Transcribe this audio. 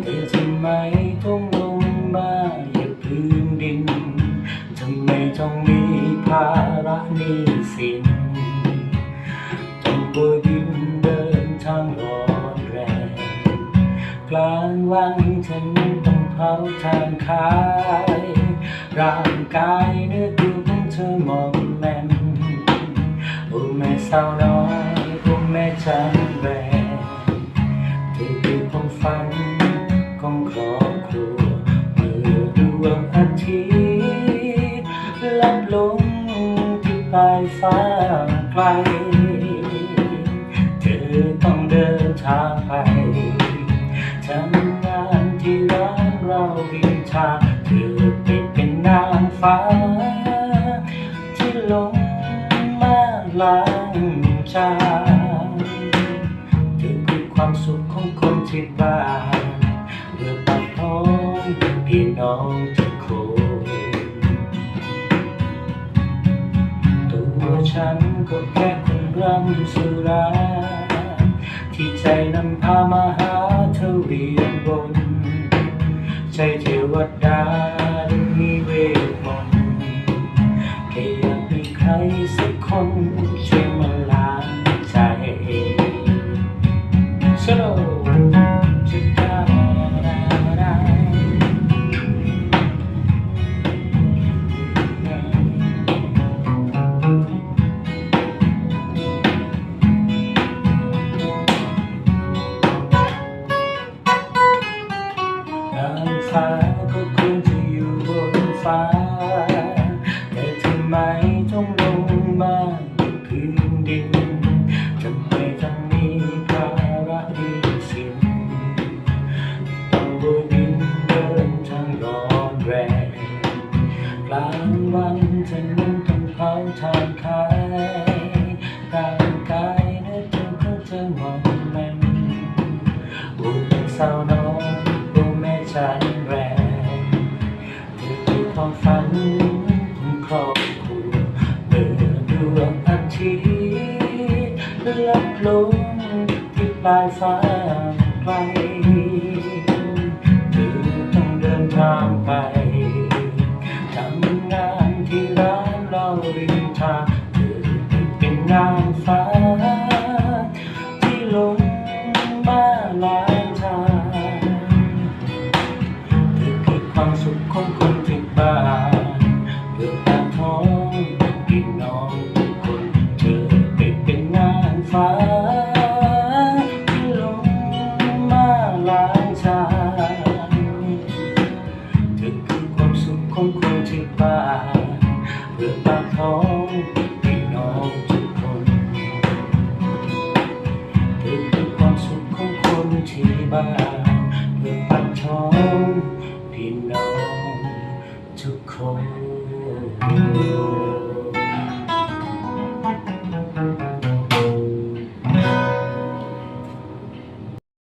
เธอทำไมต้องลงมาอยู่พื้นดินทำไมต้องมีภาระนี้สินต้องปวดยินเดินทางร้อนแรงกลางวันฉันต้องเผาทางคายร่างกายเนื้อตัวของเธอมองแม่นโอ้แม่สาวน้อยโอ้แม่ฉัน ฝันของครอบครัวเมื่อดวงอาทิตย์ลับลงที่ปลายฟ้าไกล เธอต้องเดินทางไปทำงานที่ร้านเราริมทาเธอไปเป็นนางฟ้า ที่ลงมาล้างจา ที่บ้านเมื่อปากท้องพี่น้องทุกคนตัวฉันก็แค่คนร่ำสุราที่ใจนำพามาหาเธอเรียนบน ใจเทวดา น ลับลงที่ปลายฟ้าไกลเธอต้องเดินทางไปทำงานที่ร้านเราริมทางเธอเป็นนางฟ้า ba được mặt cho